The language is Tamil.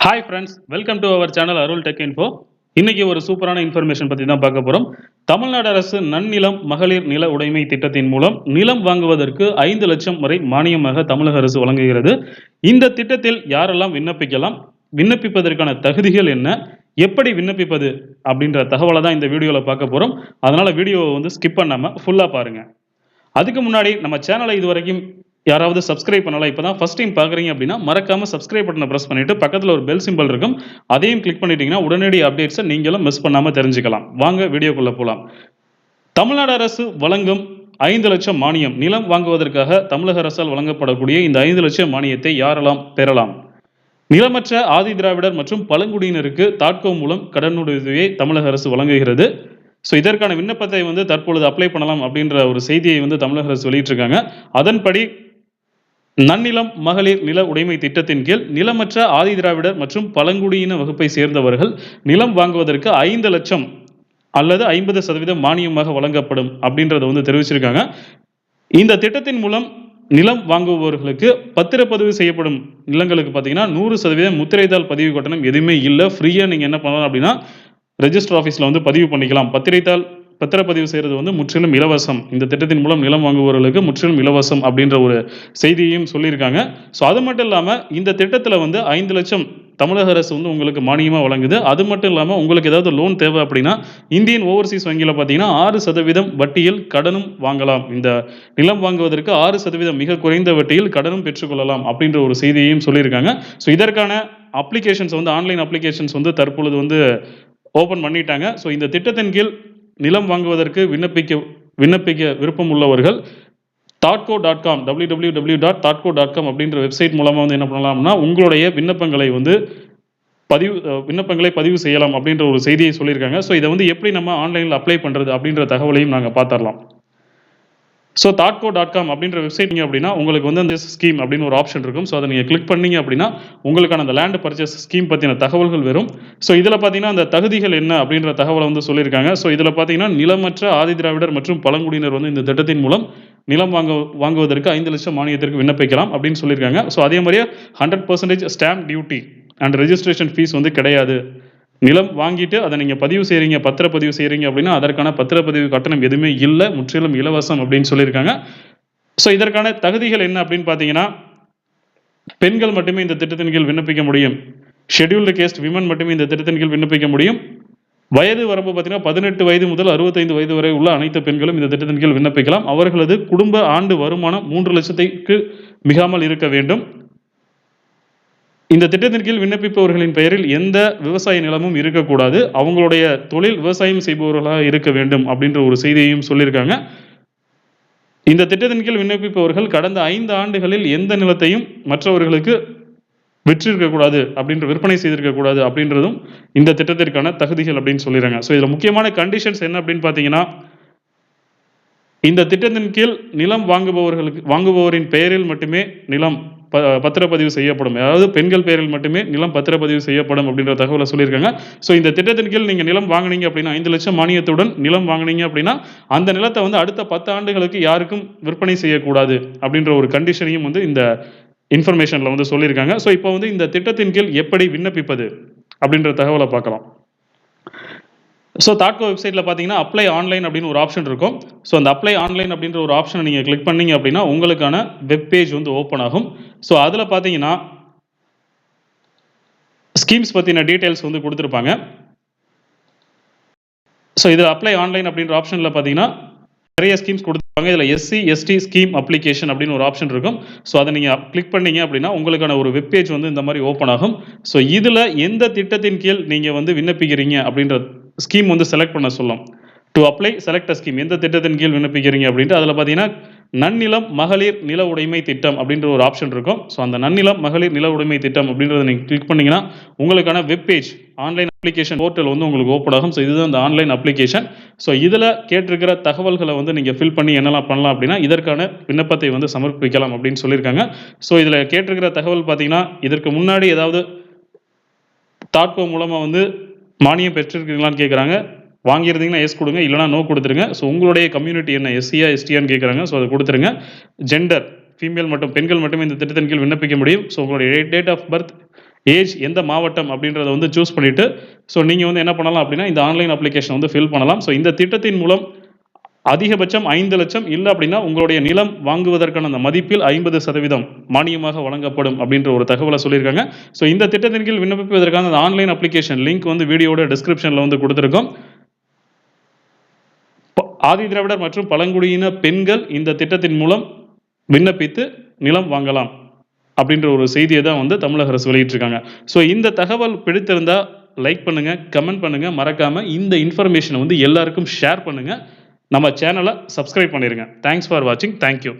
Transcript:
Hi friends welcome to our channel Arul tech info இன்னைக்கு ஒரு சூப்பரான இன்ஃபர்மேஷன் பற்றி தான் பார்க்க போகிறோம் தமிழ்நாடு அரசு நன்னிலம் மகளிர் நில உடைமை திட்டத்தின் மூலம் நிலம் வாங்குவதற்கு ஐந்து லட்சம் வரை மானியமாக தமிழக அரசு வழங்குகிறது. இந்த திட்டத்தில் யாரெல்லாம் விண்ணப்பிக்கலாம் விண்ணப்பிப்பதற்கான தகுதிகள் என்ன எப்படி விண்ணப்பிப்பது அப்படின்ற தகவலை தான் இந்த வீடியோவில் பார்க்க போகிறோம் அதனால் வீடியோவை வந்து ஸ்கிப் பண்ணாமல் ஃபுல்லாக பாருங்கள் அதுக்கு முன்னாடி நம்ம சேனலை இது வரைக்கும் யாராவது சப்ஸ்கிரைப் பண்ணலாம் இப்போ தான் ஃபஸ்ட் டைம் பார்க்குறீங்க அப்படின்னா மறக்காம சப்ஸ்கிரைப் பட்டனை ப்ரெஸ் பண்ணிட்டு பக்கத்தில் ஒரு பெல் சிம்பிள் இருக்கும். அதையும் கிளிக் பண்ணிட்டீங்கன்னா உடனடி அப்டேட்ஸை நீங்களும் மிஸ் பண்ணாமல் தெரிஞ்சுக்கலாம். வாங்க வீடியோக்குள்ளே போகலாம் தமிழ்நாடு அரசு வழங்கும் ஐந்து லட்சம் மானியம் நிலம் வாங்குவதற்காக தமிழக அரசால் வழங்கப்படக்கூடிய இந்த ஐந்து லட்சம் மானியத்தை யாரெல்லாம் பெறலாம்? நிலமற்ற ஆதி திராவிடர் மற்றும் பழங்குடியினருக்கு தாட்கோ மூலம் கடனுதவியை தமிழக அரசு வழங்குகிறது. ஸோ இதற்கான விண்ணப்பத்தை வந்து தற்பொழுது அப்ளை பண்ணலாம் அப்படின்ற ஒரு செய்தியை வந்து தமிழக அரசு வெளியிட்டிருக்காங்க. அதன்படி நன்னிலம் மகளிர் நில உடைமை திட்டத்தின் கீழ் நிலமற்ற ஆதி திராவிடர் மற்றும் பழங்குடியின வகுப்பை சேர்ந்தவர்கள் நிலம் வாங்குவதற்கு ஐந்து லட்சம் அல்லது ஐம்பது சதவீதம் மானியமாக வழங்கப்படும் அப்படின்றத வந்து தெரிவிச்சிருக்காங்க. இந்த திட்டத்தின் மூலம் நிலம் வாங்குபவர்களுக்கு பத்திரப்பதிவு செய்யப்படும் நிலங்களுக்கு பார்த்தீங்கன்னா நூறு சதவீதம் முத்திரைத்தாள் பதிவு கட்டணம் எதுவுமே இல்லை. ஃப்ரீயாக நீங்கள் என்ன பண்ணலாம் அப்படின்னா ரெஜிஸ்டர் ஆஃபீஸில் வந்து பதிவு பண்ணிக்கலாம். பத்திரைத்தாள் பத்திரப்பதிவு செய்கிறது வந்து முற்றிலும் இலவசம். இந்த திட்டத்தின் மூலம் நிலம் வாங்குபவர்களுக்கு முற்றிலும் இலவசம் அப்படின்ற ஒரு செய்தியையும் சொல்லியிருக்காங்க. ஸோ அது மட்டும் இல்லாமல் இந்த திட்டத்தில் வந்து ஐந்து லட்சம் தமிழக அரசு வந்து உங்களுக்கு மானியமாக வழங்குது. அது மட்டும் இல்லாமல் உங்களுக்கு ஏதாவது லோன் தேவை அப்படின்னா இந்தியன் ஓவர்சீஸ் வங்கியில் பார்த்தீங்கன்னா ஆறு சதவீதம் வட்டியில் கடனும் வாங்கலாம். இந்த நிலம் வாங்குவதற்கு ஆறு சதவீதம் மிக குறைந்த வட்டியில் கடனும் பெற்றுக்கொள்ளலாம் அப்படின்ற ஒரு செய்தியையும் சொல்லியிருக்காங்க. ஸோ இதற்கான அப்ளிகேஷன்ஸ் வந்து ஆன்லைன் அப்ளிகேஷன்ஸ் வந்து தற்பொழுது வந்து ஓப்பன் பண்ணிட்டாங்க. ஸோ இந்த திட்டத்தின் கீழ் நிலம் வாங்குவதற்கு விண்ணப்பிக்க விண்ணப்பிக்க விருப்பம் உள்ளவர்கள் Tahdco dot com W W W dot Tahdco dot com அப்படின்ற வெப்சைட் மூலமாக வந்து என்ன பண்ணலாம்னா உங்களுடைய விண்ணப்பங்களை வந்து பதிவு விண்ணப்பங்களை பதிவு செய்யலாம் அப்படின்ற ஒரு செய்தியை சொல்லியிருக்காங்க. ஸோ இதை வந்து எப்படி நம்ம ஆன்லைனில் அப்ளை பண்ணுறது அப்படின்ற தகவலையும் நாங்கள் பார்த்துடலாம் ஸோ தாட்கோ டாட் காம் அப்படின்ற வெப்சைட் நீங்கள் அப்படின்னா உங்களுக்கு வந்து அந்த ஸ்கீம் அப்படின்னு ஒரு ஆப்ஷன் இருக்கும். ஸோ அதை நீங்கள் கிளிக் பண்ணீங்க அப்படின்னா உங்களுக்கான அந்த லேண்ட் பர்ச்சேஸ் ஸ்கீம் பற்றின தகவல்கள் வரும். ஸோ இதில் பார்த்தீங்கன்னா அந்த தகுதிகள் என்ன அப்படின்ற தகவலை வந்து சொல்லியிருக்காங்க. ஸோ இதில் பார்த்தீங்கன்னா நிலமற்ற ஆதி திராவிடர் மற்றும் பழங்குடியினர் வந்து இந்த திட்டத்தின் மூலம் நிலம் வாங்க வாங்குவதற்கு ஐந்து லட்சம் மானியத்திற்கு விண்ணப்பிக்கலாம் அப்படின்னு சொல்லியிருக்காங்க. ஸோ அதே மாதிரியே hundred percentage stamp duty and registration fees வந்து கிடையாது. நிலம் வாங்கிட்டு அதை நீங்கள் பதிவு செய்கிறீங்க பத்திரப்பதிவு செய்கிறீங்க அப்படின்னா அதற்கான பத்திரப்பதிவு கட்டணம் எதுவுமே இல்லை. முற்றிலும் இலவசம் அப்படின்னு சொல்லியிருக்காங்க. ஸோ இதற்கான தகுதிகள் என்ன அப்படின்னு பார்த்தீங்கன்னா பெண்கள் மட்டுமே இந்த திட்டத்தின் கீழ் விண்ணப்பிக்க முடியும். ஷெட்யூல்டு கேஸ்ட் விமன் மட்டுமே இந்த திட்டத்தின் கீழ் விண்ணப்பிக்க முடியும். வயது வரம்பு பார்த்தீங்கன்னா பதினெட்டு வயது முதல் அறுபத்தைந்து வயது வரை உள்ள அனைத்து பெண்களும் இந்த திட்டத்தின் கீழ் விண்ணப்பிக்கலாம். அவர்களது குடும்ப ஆண்டு வருமானம் மூன்று லட்சத்துக்கு மிகாமல் இருக்க வேண்டும். இந்த திட்டத்தின் கீழ் விண்ணப்பிப்பவர்களின் பெயரில் எந்த விவசாய நிலமும் இருக்கக்கூடாது. அவங்களுடைய தொழில் விவசாயம் செய்பவர்களாக இருக்க வேண்டும் அப்படின்ற ஒரு செய்தியையும் சொல்லியிருக்காங்க. இந்த திட்டத்தின் கீழ் விண்ணப்பிப்பவர்கள் கடந்த ஐந்து ஆண்டுகளில் எந்த நிலத்தையும் மற்றவர்களுக்கு விற்றிருக்கக்கூடாது அப்படின்ற விற்பனை செய்திருக்கக்கூடாது அப்படின்றதும் இந்த திட்டத்திற்கான தகுதிகள் அப்படின்னு சொல்லிடுறாங்க ஸோ இதில் முக்கியமான கண்டிஷன்ஸ் என்ன அப்படின்னு பார்த்தீங்கன்னா இந்த திட்டத்தின் கீழ் நிலம் வாங்குபவர்களுக்கு வாங்குபவரின் பெயரில் மட்டுமே நிலம் ப பத்திரப்பதிவு செய்யப்படும். அதாவது பெண்கள் பெயரில் மட்டுமே நிலம் பத்திரப்பதிவு செய்யப்படும் அப்படின்ற தகவலை சொல்லியிருக்காங்க. ஸோ இந்த திட்டத்தின் கீழ் நீங்கள் நிலம் வாங்கினீங்க அப்படின்னா ஐந்து லட்சம் மானியத்துடன் நிலம் வாங்கினீங்க அப்படின்னா அந்த நிலத்தை வந்து அடுத்த பத்து ஆண்டுகளுக்கு யாருக்கும் விற்பனை செய்யக்கூடாது அப்படின்ற ஒரு கண்டிஷனையும் வந்து இந்த இன்ஃபர்மேஷனில் வந்து சொல்லியிருக்காங்க. ஸோ இப்போ வந்து இந்த திட்டத்தின் கீழ் எப்படி விண்ணப்பிப்பது அப்படின்ற தகவலை பார்க்கலாம். ஸோ தாட்கோ வெப்சைட்டில் பார்த்தீங்கன்னா அப்ளை ஆன்லைன் அப்படின்னு ஒரு ஆப்ஷன் இருக்கும். ஸோ அந்த அப்ளை ஆன்லைன் அப்படின்ற ஒரு ஆப்ஷனை நீங்கள் கிளிக் பண்ணீங்க அப்படின்னா உங்களுக்கான வெப்பேஜ் வந்து ஓப்பன் ஆகும். ஸோ அதில் பார்த்தீங்கன்னா ஸ்கீம்ஸ் பற்றின டீட்டெயில்ஸ் வந்து கொடுத்துருப்பாங்க. ஸோ இதில் அப்ளை ஆன்லைன் அப்படின்ற ஆப்ஷனில் பார்த்தீங்கன்னா நிறைய ஸ்கீம்ஸ் கொடுத்துருப்பாங்க. இதில் எஸ்சி எஸ்டி ஸ்கீம் அப்ளிகேஷன் அப்படின்னு ஒரு ஆப்ஷன் இருக்கும். ஸோ அதை நீங்கள் கிளிக் பண்ணீங்க அப்படின்னா உங்களுக்கான ஒரு வெப்பேஜ் வந்து இந்த மாதிரி ஓப்பன் ஆகும். ஸோ இதில் எந்த திட்டத்தின் கீழ் நீங்கள் வந்து விண்ணப்பிக்கிறீங்க அப்படின்ற ஸ்கீம் வந்து செலக்ட் பண்ண சொல்லும். டு அப்ளை செலக்ட் ஸ்கீம் எந்த திட்டத்தின் கீழ் விண்ணப்பிக்கிறீங்க அப்படின்ட்டு அதில் பார்த்தீங்கன்னா நன்னிலம் மகளிர் நில உடைமை திட்டம் அப்படின்ற ஒரு ஆப்ஷன் இருக்கும். ஸோ அந்த நன்னிலம் மகளிர் நில உடைமை திட்டம் அப்படின்றத நீங்கள் கிளிக் பண்ணிங்கன்னா உங்களுக்கான வெப்பேஜ் ஆன்லைன் அப்ளிகேஷன் போர்ட்டல் வந்து உங்களுக்கு ஓப்பன் ஆகும். ஸோ இதுதான் அந்த ஆன்லைன் அப்ளிகேஷன் ஸோ இதில் கேட்டிருக்கிற தகவல்களை வந்து நீங்கள் ஃபில் பண்ணி என்னெல்லாம் பண்ணலாம் அப்படின்னா இதற்கான விண்ணப்பத்தை வந்து சமர்ப்பிக்கலாம் அப்படின்னு சொல்லியிருக்காங்க. ஸோ இதில் கேட்டிருக்கிற தகவல் பார்த்தீங்கன்னா இதற்கு முன்னாடி ஏதாவது தாட்கோ மூலமாக வந்து மானியம் பெற்றிருக்கீங்களான்னு கேட்குறாங்க வாங்கியிருந்தீங்கன்னா எஸ் கொடுங்க இல்லைனா நோ கொடுத்துருங்க. ஸோ உங்களுடைய கம்யூனிட்டி என்ன எஸ்சியா எஸ்டியான்னு கேட்குறாங்க ஸோ அதை கொடுத்துருங்க. ஜெண்டர் ஃபீமேல் மட்டும் பெண்கள் மட்டுமே இந்த திட்டத்தின் கீழ் விண்ணப்பிக்க முடியும். ஸோ உங்களுடைய டேட் ஆஃப் பர்த் ஏஜ் எந்த மாவட்டம் அப்படின்றத வந்து சூஸ் பண்ணிவிட்டு ஸோ நீங்கள் வந்து என்ன பண்ணலாம் அப்படின்னா இந்த ஆன்லைன் அப்ளிகேஷன் வந்து ஃபில் பண்ணலாம். ஸோ இந்த திட்டத்தின் மூலம் அதிகபட்சம் ஐந்து லட்சம் இல்லை அப்படின்னா உங்களுடைய நிலம் வாங்குவதற்கான அந்த மதிப்பில் ஐம்பது சதவீதம் மானியமாக வழங்கப்படும் அப்படின்ற ஒரு தகவலை சொல்லியிருக்காங்க. ஸோ இந்த திட்டத்தின் கீழ் விண்ணப்பிப்பதற்கான அந்த ஆன்லைன் அப்ளிகேஷன் லிங்க் வந்து வீடியோட டிஸ்கிரிப்ஷனில் வந்து கொடுத்துருக்கோம். ப- ஆதி திராவிடர் மற்றும் பழங்குடியின பெண்கள் இந்த திட்டத்தின் மூலம் விண்ணப்பித்து நிலம் வாங்கலாம் அப்படின்ற ஒரு செய்தியை தான் வந்து தமிழக அரசு வெளியிட்டிருக்காங்க. ஸோ இந்த தகவல் பிடித்திருந்தால் லைக் பண்ணுங்கள் கமெண்ட் பண்ணுங்கள் மறக்காமல் இந்த இன்ஃபர்மேஷனை வந்து எல்லாருக்கும் ஷேர் பண்ணுங்கள் நம்ம சேனலை சப்ஸ்கிரைப் பண்ணிடுங்க தேங்க்ஸ் ஃபார் வாட்சிங் தேங்க்யூ